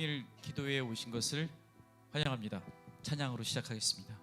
통일 기도회에 오신 것을 환영합니다. 찬양으로 시작하겠습니다.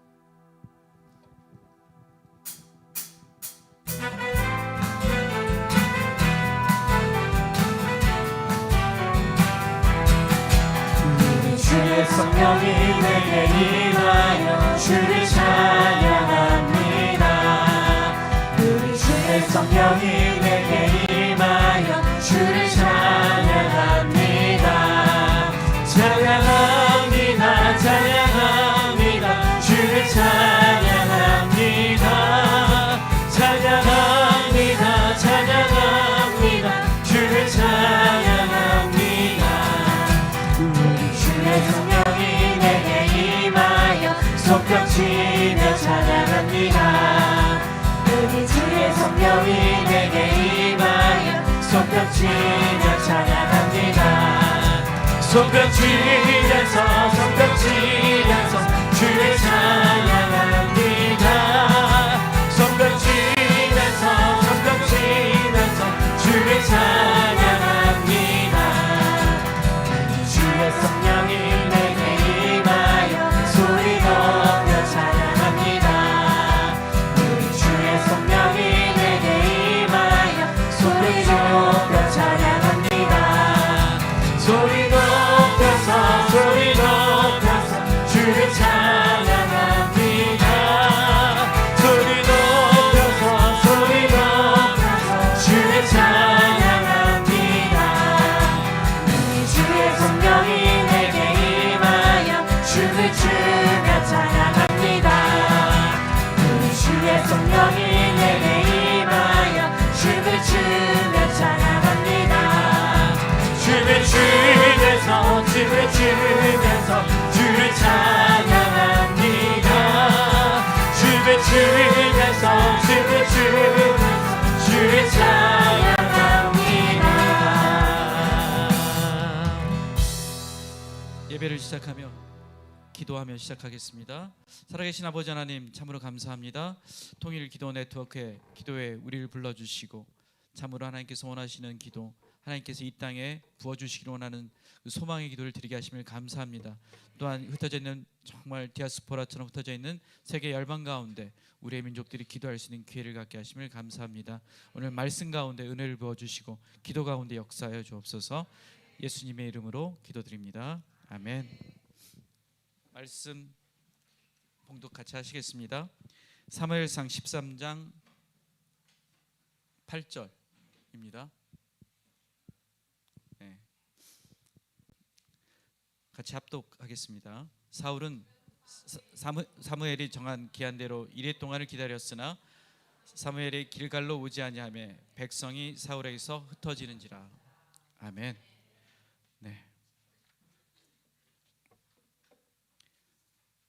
손뼉치며 찬양합니다. 손뼉치면서 손뼉치면서 주를 찬양합니다. 손뼉치면서 손뼉치면서 주를 찬양 예배를 시작하며 기도하며 시작하겠습니다. 살아계신 아버지 하나님 참으로 감사합니다. 통일 기도 네트워크에 기도에 우리를 불러 주시고 참으로 하나님께서 원하시는 기도 하나님께서 이 땅에 부어 주시기를 원하는 그 소망의 기도를 드리게 하심을 감사합니다. 또한 흩어져 있는 정말 디아스포라처럼 흩어져 있는 세계 열방 가운데 우리의 민족들이 기도할 수 있는 기회를 갖게 하심을 감사합니다. 오늘 말씀 가운데 은혜를 부어 주시고 기도 가운데 역사하여 주옵소서. 예수님의 이름으로 기도드립니다. 아멘. 말씀 봉독 같이 하시겠습니다. 사무엘상 13장 8절입니다. 네. 같이 합독하겠습니다. 사울은 사- 사무, 사무엘이 정한 기한대로 이래 동안을 기다렸으나 사무엘이 길갈로 오지 아니하며 백성이 사울에게서 흩어지는지라. 아멘. 네.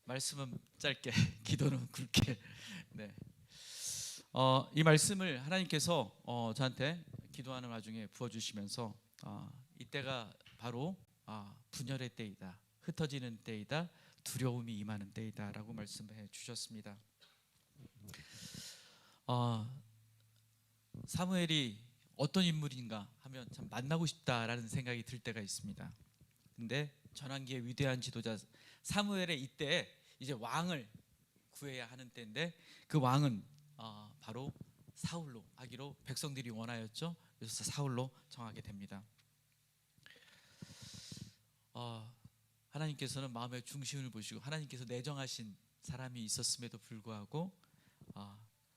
말씀은 짧게, 기도는 굵게. 네. 어, 이 말씀을 하나님께서 어, 저한테 기도하는 와중에 부어 주시면서 어, 이때가 바로 아, 분열의 때이다, 흩어지는 때이다, 두려움이 임하는 때이다라고 말씀해 주셨습니다. 어, 사무엘이 어떤 인물인가 하면 참 만나고 싶다라는 생각이 들 때가 있습니다. 근데 전환기의 위대한 지도자 사무엘의 이때 이제 왕을 구해야 하는 때인데 그 왕은 어, 바로 사울로 하기로 백성들이 원하였죠. 그래서 사울로 정하게 됩니다. 어, 하나님께서는 마음의 중심을 보시고 하나님께서 내정하신 사람이 있었음에도 불구하고 어,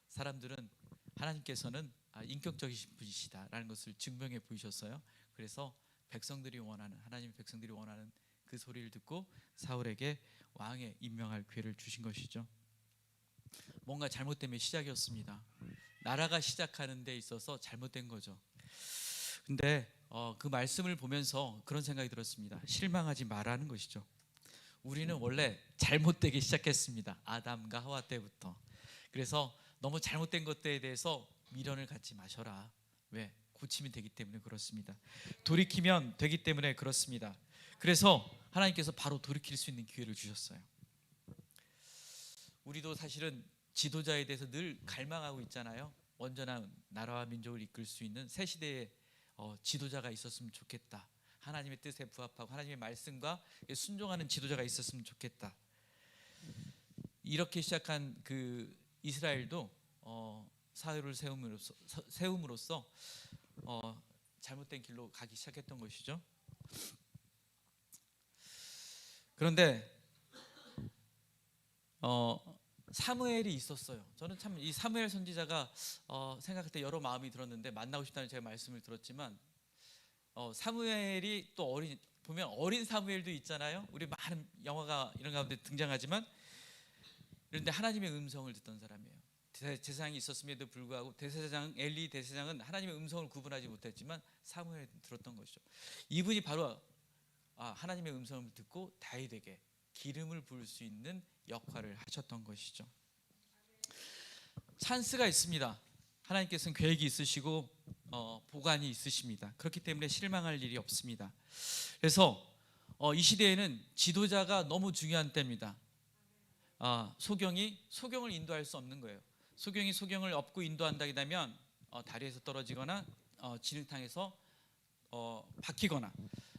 사람들은 하나님께서는 아, 인격적이신 분이시다라는 것을 증명해 보이셨어요. 그래서 백성들이 원하는 하나님의 백성들이 원하는 그 소리를 듣고 사울에게 왕에 임명할 기회를 주신 것이죠. 뭔가 잘못됨의 시작이었습니다. 나라가 시작하는 데 있어서 잘못된 거죠. 근데 어, 그 말씀을 보면서 그런 생각이 들었습니다. 실망하지 말라는 것이죠. 우리는 원래 잘못되기 시작했습니다. 아담과 하와 때부터. 그래서 너무 잘못된 것들에 대해서 미련을 갖지 마셔라. 왜? 고치면 되기 때문에 그렇습니다. 돌이키면 되기 때문에 그렇습니다. 그래서 하나님께서 바로 돌이킬 수 있는 기회를 주셨어요. 우리도 사실은 지도자에 대해서 늘 갈망하고 있잖아요. 온전한 나라와 민족을 이끌 수 있는 새 시대의 어, 지도자가 있었으면 좋겠다. 하나님의 뜻에 부합하고 하나님의 말씀과 순종하는 지도자가 있었으면 좋겠다. 이렇게 시작한 그 이스라엘도 어, 사회를 세움으로써, 서- 세움으로써 어, 잘못된 길로 가기 시작했던 것이죠. 그런데 어, 사무엘이 있었어요. 저는 참 이 사무엘 선지자가 어, 생각할 때 여러 마음이 들었는데 만나고 싶다는 제가 말씀을 들었지만 어, 사무엘이 또 어린 보면 어린 사무엘도 있잖아요. 우리 많은 영화가 이런 가운데 등장하지만 그런데 하나님의 음성을 듣던 사람이에요. 대- 제사장이 있었음에도 불구하고 대제사장 엘리 대제사장은 하나님의 음성을 구분하지 못했지만 사무엘 들었던 것이죠. 이분이 바로 아, 하나님의 음성을 듣고 다윗에게 기름을 부을 수 있는 역할을 하셨던 것이죠. 찬스가 있습니다. 하나님께서는 계획이 있으시고 어, 보관이 있으십니다. 그렇기 때문에 실망할 일이 없습니다. 그래서 어, 이 시대에는 지도자가 너무 중요한 때입니다. 아, 소경이 소경을 인도할 수 없는 거예요. 소경이 소경을 업고 인도한다면 어, 다리에서 떨어지거나 어, 진흙탕에서 어, 박히거나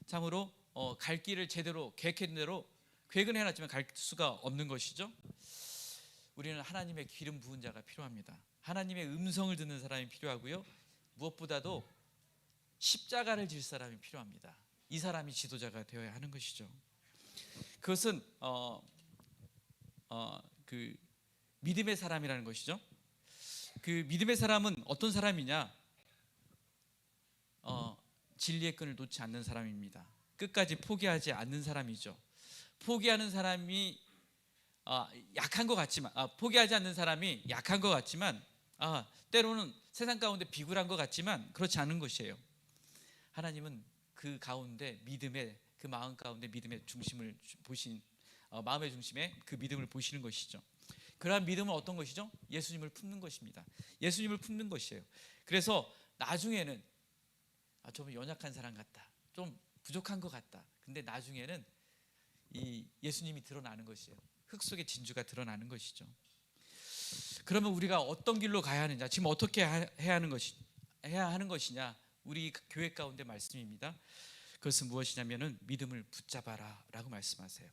참으로 어, 갈 길을 제대로 계획한 대로 계획은 해놨지만 갈 수가 없는 것이죠. 우리는 하나님의 기름 부은 자가 필요합니다. 하나님의 음성을 듣는 사람이 필요하고요. 무엇보다도 십자가를 질 사람이 필요합니다. 이 사람이 지도자가 되어야 하는 것이죠. 그것은 어, 어, 그 믿음의 사람이라는 것이죠. 그 믿음의 사람은 어떤 사람이냐? 어, 진리의 끈을 놓지 않는 사람입니다. 끝까지 포기하지 않는 사람이죠. 포기하는 사람이 아, 약한 것 같지만 아, 포기하지 않는 사람이 약한 것 같지만 아, 때로는 세상 가운데 비굴한 것 같지만 그렇지 않은 것이에요. 하나님은 그 가운데 믿음의 그 마음 가운데 믿음의 중심을 주- 보신 어, 마음의 중심에 그 믿음을 보시는 것이죠. 그러한 믿음은 어떤 것이죠? 예수님을 품는 것입니다. 예수님을 품는 것이에요. 그래서 나중에는 아, 좀 연약한 사람 같다. 좀 부족한 것 같다. 근데 나중에는 이 예수님이 드러나는 것이에요. 흙 속의 진주가 드러나는 것이죠. 그러면 우리가 어떤 길로 가야 하느냐? 지금 어떻게 하- 해야 하는 것이 해야 하는 것이냐? 우리 교회 가운데 말씀입니다. 그것은 무엇이냐면은 믿음을 붙잡아라라고 말씀하세요.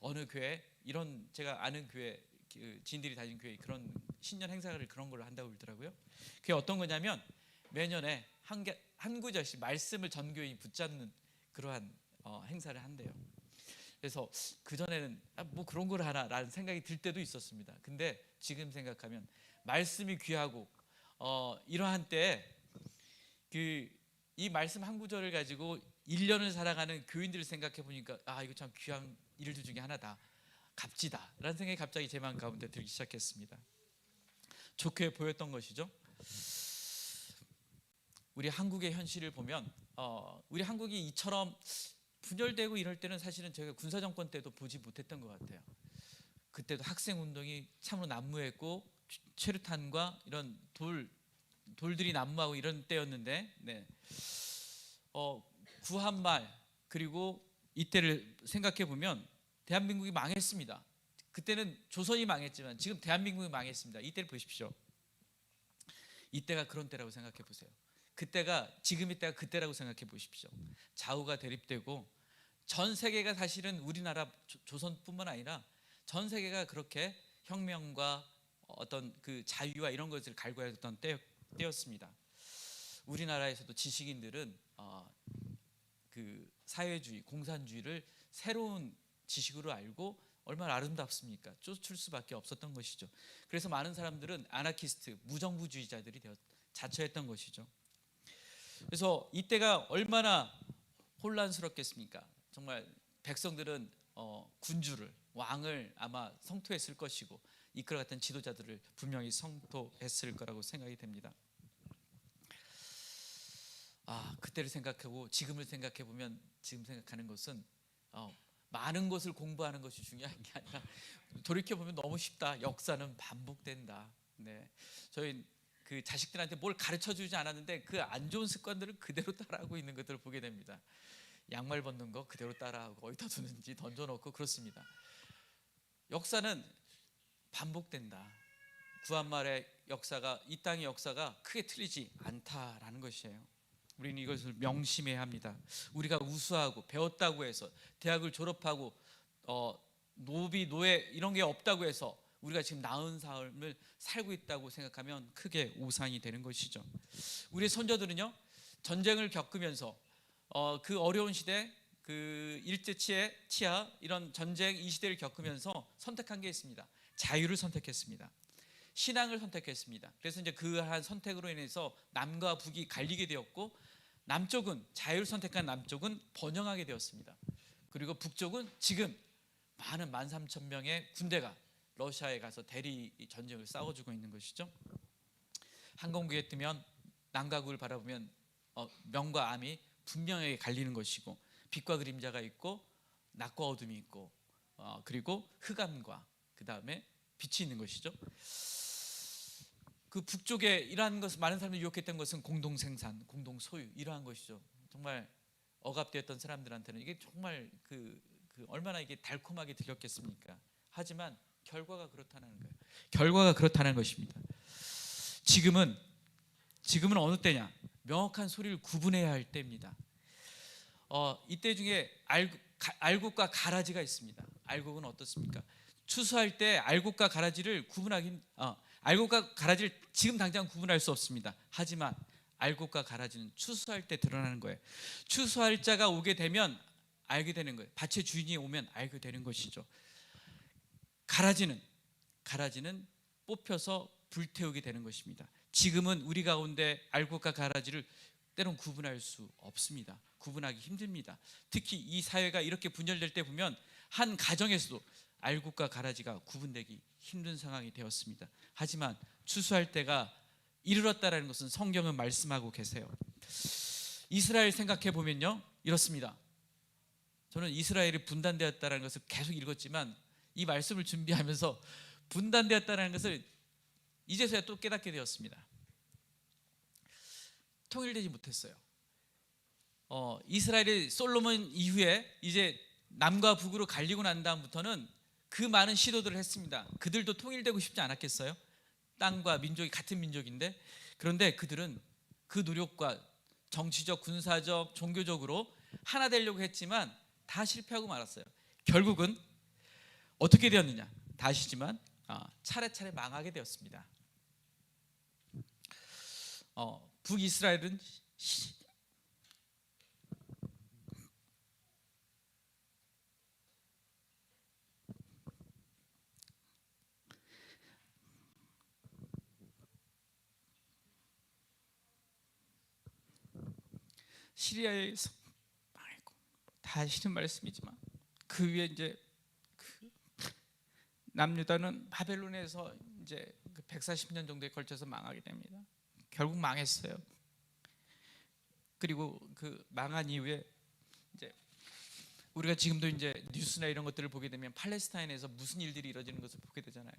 어느 교회 이런 제가 아는 교회 그 지인들이 다니는 교회 그런 신년 행사를 그런 걸로 한다고 그러더라고요. 그게 어떤 거냐면 매년에 한, 개, 한 구절씩 말씀을 전교인이 붙잡는 그러한 어, 행사를 한대요. 그래서 그 전에는 아, 뭐 그런 걸 하나라는 생각이 들 때도 있었습니다. 근데 지금 생각하면 말씀이 귀하고 어, 이러한 때그이 말씀 한 구절을 가지고 1년을 살아가는 교인들을 생각해 보니까 아 이거 참 귀한 일들 중에 하나다. 값지다라는 생각이 갑자기 제 마음 가운데 들기 시작했습니다. 좋게 보였던 것이죠. 우리 한국의 현실을 보면 어, 우리 한국이 이처럼 분열되고 이럴 때는 사실은 저희가 군사 정권 때도 보지 못했던 것 같아요. 그때도 학생 운동이 참으로 난무했고 최- 최루탄과 이런 돌 돌들이 난무하고 이런 때였는데, 네. 어, 구한말 그리고 이때를 생각해 보면 대한민국이 망했습니다. 그때는 조선이 망했지만 지금 대한민국이 망했습니다. 이때를 보십시오. 이때가 그런 때라고 생각해 보세요. 그때가 지금 이때가 그때라고 생각해 보십시오. 좌우가 대립되고 전 세계가 사실은 우리나라 조- 조선뿐만 아니라 전 세계가 그렇게 혁명과 어떤 그 자유와 이런 것을 갈구했던 때, 때였습니다. 우리나라에서도 지식인들은 어, 그 사회주의, 공산주의를 새로운 지식으로 알고 얼마나 아름답습니까? 쫓을 수밖에 없었던 것이죠. 그래서 많은 사람들은 아나키스트, 무정부주의자들이 되어 자처했던 것이죠. 그래서 이때가 얼마나 혼란스럽겠습니까? 정말 백성들은 어, 군주를 왕을 아마 성토했을 것이고 이끌어갔던 지도자들을 분명히 성토했을 거라고 생각이 됩니다. 아 그때를 생각하고 지금을 생각해 보면 지금 생각하는 것은 어, 많은 것을 공부하는 것이 중요한 게 아니라 돌이켜 보면 너무 쉽다. 역사는 반복된다. 네, 저희 그 자식들한테 뭘 가르쳐 주지 않았는데 그 안 좋은 습관들을 그대로 따라하고 있는 것들을 보게 됩니다. 양말 벗는 거 그대로 따라하고 어디다 두는지 던져놓고 그렇습니다. 역사는 반복된다. 구한말의 역사가 이 땅의 역사가 크게 틀리지 않다라는 것이에요. 우리는 이것을 명심해야 합니다. 우리가 우수하고 배웠다고 해서 대학을 졸업하고 어, 노비 노예 이런 게 없다고 해서 우리가 지금 나은 삶을 살고 있다고 생각하면 크게 오산이 되는 것이죠. 우리 선조들은요 전쟁을 겪으면서 어, 그 어려운 시대 그 일제 치에 치하 이런 전쟁 이 시대를 겪으면서 선택한 게 있습니다. 자유를 선택했습니다. 신앙을 선택했습니다. 그래서 이제 그한 선택으로 인해서 남과 북이 갈리게 되었고 남쪽은 자유를 선택한 남쪽은 번영하게 되었습니다. 그리고 북쪽은 지금 많은 만 삼천 명의 군대가 러시아에 가서 대리 전쟁을 싸워주고 있는 것이죠. 항공기에 뜨면 남과 북을 바라보면 어, 명과 암이 분명하게 갈리는 것이고 빛과 그림자가 있고 낮과 어둠이 있고 어, 그리고 흑암과 그 다음에 빛이 있는 것이죠. 그 북쪽에 이러한 것을 많은 사람들이 유혹했던 것은 공동 생산, 공동 소유 이러한 것이죠. 정말 억압되었던 사람들한테는 이게 정말 그, 그 얼마나 이게 달콤하게 들렸겠습니까? 하지만 결과가 그렇다는 거예요. 결과가 그렇다는 것입니다. 지금은 지금은 어느 때냐? 명확한 소리를 구분해야 할 때입니다. 어, 이때 중에 알국, 가- 알국과 가라지가 있습니다. 알국은 어떻습니까? 추수할 때 알국과 가라지를 구분하기 힘- 어, 알곡과 가라지를 지금 당장 구분할 수 없습니다. 하지만 알곡과 가라지는 추수할 때 드러나는 거예요. 추수할 자가 오게 되면 알게 되는 거예요. 밭의 주인이 오면 알게 되는 것이죠. 가라지는 가라지는 뽑혀서 불태우게 되는 것입니다. 지금은 우리 가운데 알곡과 가라지를 때론 구분할 수 없습니다. 구분하기 힘듭니다. 특히 이 사회가 이렇게 분열될 때 보면 한 가정에서도 알곡과 가라지가 구분되기 힘든 상황이 되었습니다. 하지만 추수할 때가 이르렀다라는 것은 성경은 말씀하고 계세요. 이스라엘 생각해 보면요 이렇습니다. 저는 이스라엘이 분단되었다라는 것을 계속 읽었지만 이 말씀을 준비하면서 분단되었다라는 것을 이제서야 또 깨닫게 되었습니다. 통일되지 못했어요. 어, 이스라엘이 솔로몬 이후에 이제 남과 북으로 갈리고 난 다음부터는 그 많은 시도들을 했습니다. 그들도 통일되고 싶지 않았겠어요? 땅과 민족이 같은 민족인데 그런데 그들은 그 노력과 정치적, 군사적, 종교적으로 하나 되려고 했지만 다 실패하고 말았어요. 결국은 어떻게 되었느냐? 다시지만 아, 차례차례 망하게 되었습니다. 어, 북이스라엘은 시- 시리아에서 망했고 다 싫은 말씀이지만 그 위에 이제 그 남유다는 바벨론에서 이제 그 140년 정도에 걸쳐서 망하게 됩니다. 결국 망했어요. 그리고 그 망한 이후에 이제 우리가 지금도 이제 뉴스나 이런 것들을 보게 되면 팔레스타인에서 무슨 일들이 이루어지는 것을 보게 되잖아요.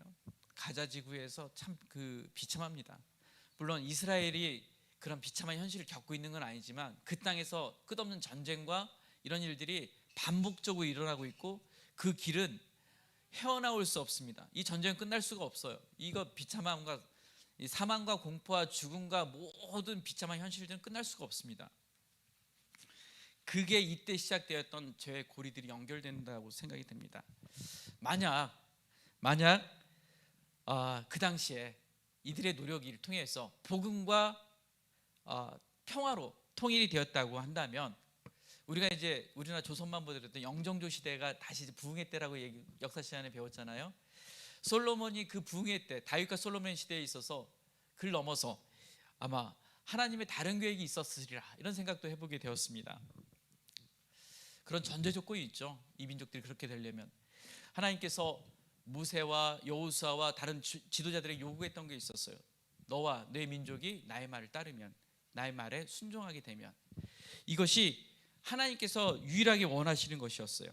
가자 지구에서 참 그 비참합니다. 물론 이스라엘이 그런 비참한 현실을 겪고 있는 건 아니지만 그 땅에서 끝없는 전쟁과 이런 일들이 반복적으로 일어나고 있고 그 길은 헤어나올 수 없습니다. 이 전쟁은 끝날 수가 없어요. 이거 비참함과 이 사망과 공포와 죽음과 모든 비참한 현실들은 끝날 수가 없습니다. 그게 이때 시작되었던 죄의 고리들이 연결된다고 생각이 됩니다. 만약 만약 아, 그 당시에 이들의 노력을 통해서 복음과 어, 평화로 통일이 되었다고 한다면 우리가 이제 우리나라 조선만 보더라도 영정조 시대가 다시 부흥의 때라고 얘기, 역사 시간에 배웠잖아요. 솔로몬이 그 부흥의 때 다윗과 솔로몬 시대에 있어서 글 넘어서 아마 하나님의 다른 계획이 있었으리라 이런 생각도 해보게 되었습니다. 그런 전제 조건이 있죠. 이 민족들이 그렇게 되려면 하나님께서 모세와 여호수아와 다른 지- 지도자들에게 요구했던 게 있었어요. 너와 내 민족이 나의 말을 따르면 나의 말에 순종하게 되면 이것이 하나님께서 유일하게 원하시는 것이었어요.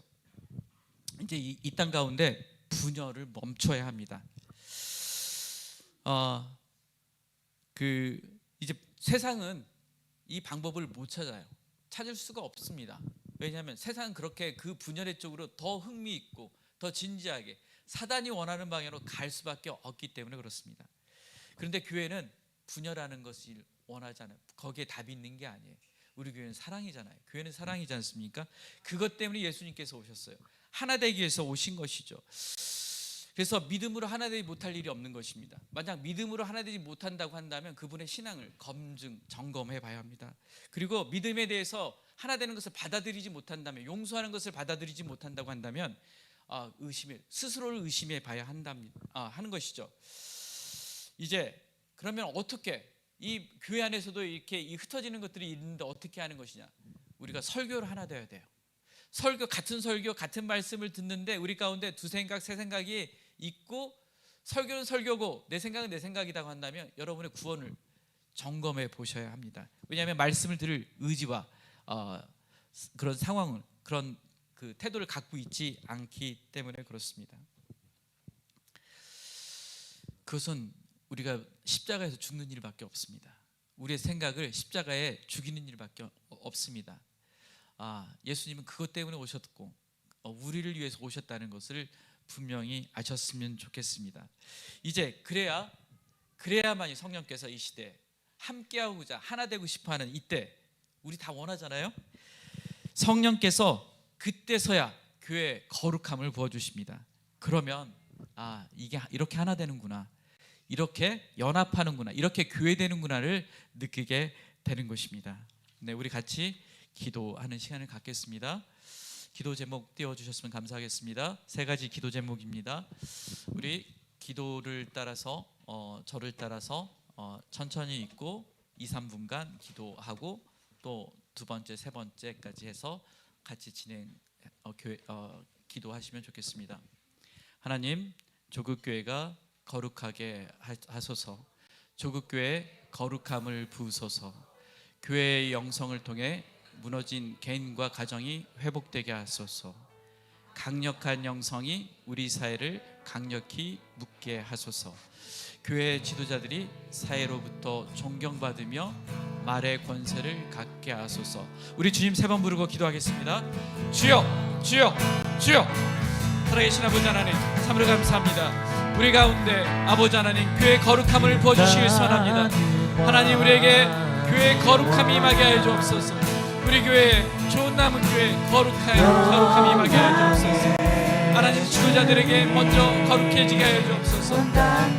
이제 이 땅 가운데 분열을 멈춰야 합니다. 어, 그 이제 세상은 이 방법을 못 찾아요. 찾을 수가 없습니다. 왜냐하면 세상은 그렇게 그 분열의 쪽으로 더 흥미 있고 더 진지하게 사단이 원하는 방향으로 갈 수밖에 없기 때문에 그렇습니다. 그런데 교회는 분열하는 것을 원하지 않아요. 거기에 답이 있는 게 아니에요. 우리 교회는 사랑이잖아요. 교회는 사랑이지 않습니까? 그것 때문에 예수님께서 오셨어요. 하나 되기 위해서 오신 것이죠. 그래서 믿음으로 하나 되지 못할 일이 없는 것입니다. 만약 믿음으로 하나 되지 못한다고 한다면 그분의 신앙을 검증, 점검해 봐야 합니다. 그리고 믿음에 대해서 하나 되는 것을 받아들이지 못한다면 용서하는 것을 받아들이지 못한다고 한다면 아, 의심해 스스로를 의심해 봐야 한답니다. 아, 하는 것이죠. 이제 그러면 어떻게 이 교회 안에서도 이렇게 이 흩어지는 것들이 있는데 어떻게 하는 것이냐? 우리가 설교를 하나 되어야 돼요. 설교 같은 설교 같은 말씀을 듣는데 우리 가운데 두 생각 세 생각이 있고 설교는 설교고 내 생각은 내 생각이라고 한다면 여러분의 구원을 점검해 보셔야 합니다. 왜냐하면 말씀을 들을 의지와 어, 그런 상황을 그런 그 태도를 갖고 있지 않기 때문에 그렇습니다. 그것은 우리가 십자가에서 죽는 일밖에 없습니다. 우리의 생각을 십자가에 죽이는 일밖에 없습니다. 아, 예수님은 그것 때문에 오셨고 어, 우리를 위해서 오셨다는 것을 분명히 아셨으면 좋겠습니다. 이제 그래야 그래야만이 성령께서 이 시대 함께하고자 하나 되고 싶어하는 이때 우리 다 원하잖아요. 성령께서 그때서야 교회 거룩함을 부어 주십니다. 그러면 아 이게 이렇게 하나 되는구나, 이렇게 연합하는구나, 이렇게 교회 되는구나를 느끼게 되는 것입니다. 네, 우리 같이 기도하는 시간을 갖겠습니다. 기도 제목 띄워 주셨으면 감사하겠습니다. 세 가지 기도 제목입니다. 우리 기도를 따라서 어, 저를 따라서 어, 천천히 읽고 2, 3분간 기도하고 또 두 번째, 세 번째까지 해서 같이 진행 어, 교회 어, 기도하시면 좋겠습니다. 하나님 조국 교회가 거룩하게 하- 하소서. 조국 교회 거룩함을 부으소서. 교회의 영성을 통해 무너진 개인과 가정이 회복되게 하소서. 강력한 영성이 우리 사회를 강력히 묶게 하소서. 교회 지도자들이 사회로부터 존경받으며 말의 권세를 갖게 하소서. 우리 주님 세 번 부르고 기도하겠습니다. 주여, 주여, 주여. 살아계신 아버지 하나님, 참으로 감사합니다. 우리 가운데 아버지 하나님 교회 거룩함을 부어주시길 원합니다. 하나님 우리에게 교회 거룩함이 임하게 하여 주옵소서. 우리 교회 좋은 남은 교회 거룩하여 거룩함이 임하게 하여 주옵소서. 하나님 지도자들에게 먼저 거룩해지게 하여 주옵소서.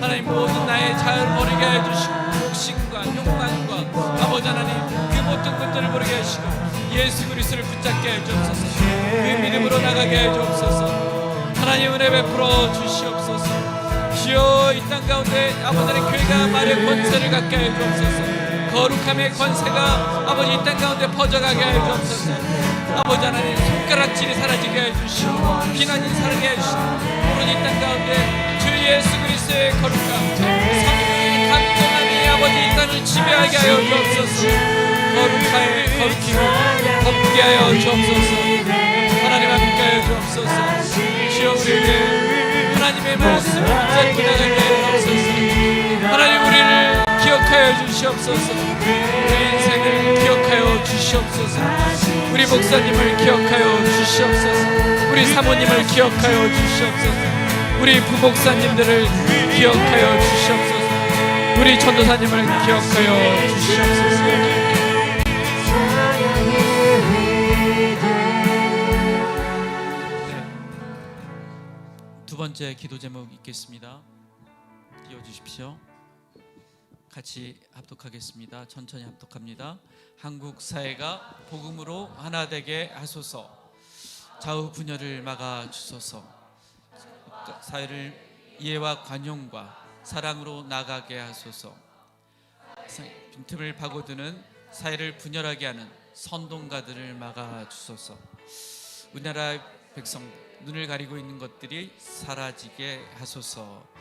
하나님 모든 나의 자유를 버리게 하여 주시고 욕심과 욕망과 아버지 하나님 그 모든 것들을 버리게 하시고 예수 그리스도를 붙잡게 하여 주옵소서. 그 믿음으로 나가게 하여 주옵소서. 하나님 은혜 베풀어 주시옵소서. 주여 이 땅 가운데 아버지 하나님 교회가 말의 권세를 갖게 하여 주옵소서. 거룩함의 권세가 아버지 이 땅 가운데 퍼져가게 하여 주옵소서. 아버지 하나님 손가락질이 사라지게 해 주시고 비난이 사라지게 해 주시고 오늘 이땅 가운데 주 예수 그리스도의 거룩함 성령의 강건함이 아버지 이 땅을 지배하게 하여 주옵소서. 거룩하여 거룩히고 덮게 하여 주옵소서. 하나님 함께 하여 주옵소서. 주여 우리에게 하나님의 말씀을 붙잡고 나가게 하여 주옵소서. 하나님 우리를 기억하여 주시옵소서 우리 인생을 기억하여 주시옵소서. 우리 목사님을 기억하여 주시옵소서. 우리 사모님을 기억하여 주시옵소서. 우리 부목사님들을 기억하여 주시옵소서. 우리 전도사님을 기억하여 주시옵소서. 두 번째 기도 제목 있겠습니다. 띄워 주십시오 같이 합독하겠습니다. 천천히 합독합니다. 한국 사회가 복음으로 하나 되게 하소서. 좌우 분열을 막아 주소서. 사회를 이해와 관용과 사랑으로 나가게 하소서. 사- 빈틈을 파고드는 사회를 분열하게 하는 선동가들을 막아 주소서. 우리나라 백성 눈을 가리고 있는 것들이 사라지게 하소서.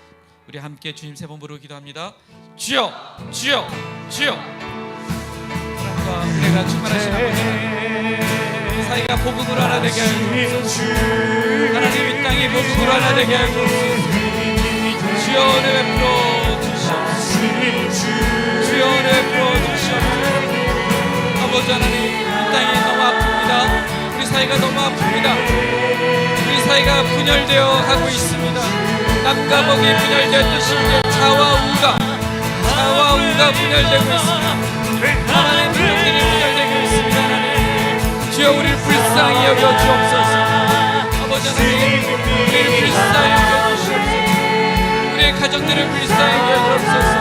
우리 함께 주님 세 번 부르고 기도합니다. 주여, 주여, 주여. 사랑과 은혜가 충만하신 아버지 사이가 복음으로 하나 되게 하여 주옵소서. 하나님 이 땅이 복음으로 하나 되게 하여 주옵소서. 주여 은혜 베풀어 주시옵소서. 주여 은혜 베풀어 주시옵소서. 아버지 하나님 이 땅이 너무 아픕니다. 우리 사이가 너무 아픕니다. 우리 사이가 분열되어 가고 있습니다. 남과 북이 분열되었듯이 이제 좌와 우가 좌와 우가 분열되고 있습니다. 하나님의 민족들이 분열되고 있습니다. 주여 우리를 불쌍히 여겨 주옵소서 아버지 하나님 우리를 불쌍히 여겨 주옵소서 우리의 가정들을 불쌍히 여겨 주옵소서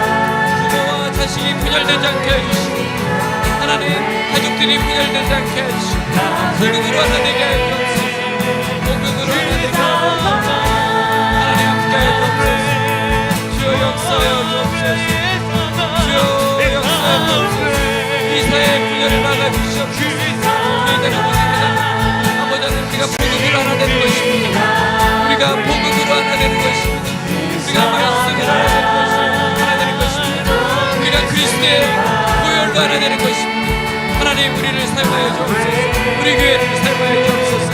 부모와 자식이 분열되지 않게 해주시고 하나님 가족들이 분열되지 않게 해주시고 복음으로 하나 되게 아주시옵소서 우리들은 모습이다 아버지 하나님 우리가 복음으로 하나 되는 것입니다 우리가 복음으로 하나 되는 것입니다 우리가 말씀으로 하나 되는 것입니다 하나 되는 것입니다 우리가 그리스도의 보혈로 하나 되는 것입니다 하나님 우리를 사용하여 주옵소서 우리 교회를 사용하여 주옵소서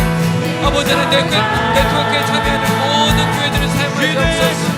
아버지 하나님 내 교- 네트워크에 참여하는 모든 교회들을 사용하여 주옵소서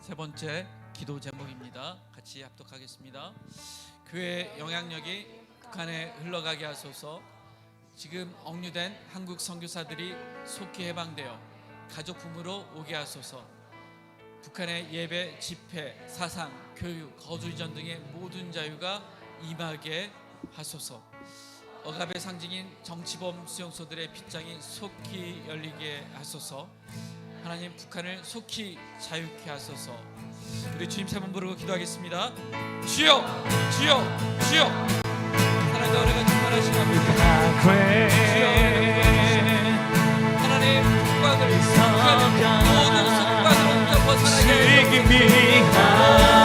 세 번째 기도 제목입니다. 같이 합독하겠습니다. 교회 영향력이 북한에 흘러가게 하소서. 지금 억류된 한국 선교사들이 속히 해방되어 가족 부모로 오게 하소서. 북한의 예배, 집회, 사상, 교육, 거주 이전 등의 모든 자유가 임하게 하소서. 억압의 상징인 정치범 수용소들의 빗장이 속히 열리게 하소서. 하나님 북한을 속히 자유케 하소서. 우리 주님 세 번 부르고 기도하겠습니다. 주여, 주여, 주여. 하나님과 은혜가 충만하신 아버지. 하나님 북방을 북한을 모든 속박으로부터 벗어나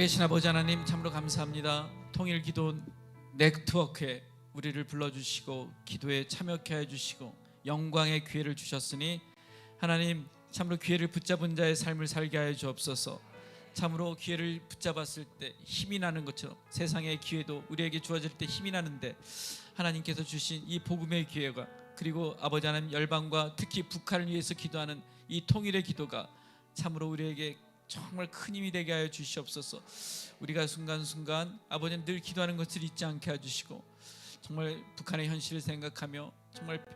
살아계신 아버지 하나님 참으로 감사합니다. 통일 기도 네트워크에 우리를 불러주시고 기도에 참여케 해주시고 영광의 기회를 주셨으니 하나님 참으로 기회를 붙잡은 자의 삶을 살게 하여 주옵소서. 참으로 기회를 붙잡았을 때 힘이 나는 것처럼 세상의 기회도 우리에게 주어질 때 힘이 나는데 하나님께서 주신 이 복음의 기회가 그리고 아버지 하나님 열방과 특히 북한을 위해서 기도하는 이 통일의 기도가 참으로 우리에게 정말 큰 힘이 되게 하여 주시옵소서. 우리가 순간순간 아버지는 늘 기도하는 것을 잊지 않게 해 주시고 정말 북한의 현실을 생각하며 정말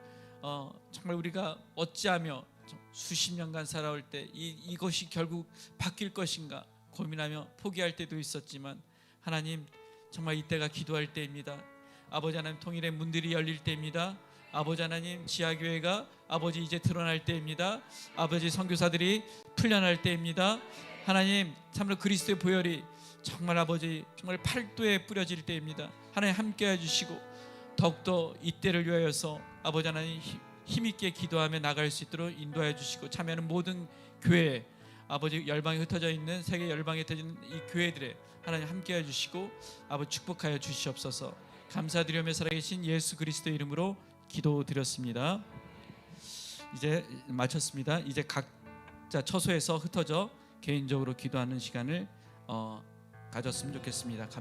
어, 정말 우리가 어찌하며 수십 년간 살아올 때 이, 이것이 결국 바뀔 것인가 고민하며 포기할 때도 있었지만 하나님 정말 이때가 기도할 때입니다. 아버지 하나님 통일의 문들이 열릴 때입니다. 아버지 하나님 지하교회가 아버지 이제 드러날 때입니다. 아버지 선교사들이 풀려날 때입니다. 하나님 참으로 그리스도의 보혈이 정말 아버지 정말 팔도에 뿌려질 때입니다. 하나님 함께 해 주시고 더욱더 이때를 위하여서 아버지 하나님 힘- 힘있게 기도하며 나갈 수 있도록 인도해 주시고 참여하는 모든 교회 아버지 열방에 흩어져 있는 세계 열방에 있는 이 교회들에 하나님 함께 해 주시고 아버지 축복하여 주시옵소서 감사드리며 살아계신 예수 그리스도 이름으로 기도 드렸습니다. 이제 마쳤습니다. 이제 각자 처소에서 흩어져 개인적으로 기도하는 시간을 어, 가졌으면 좋겠습니다. 감-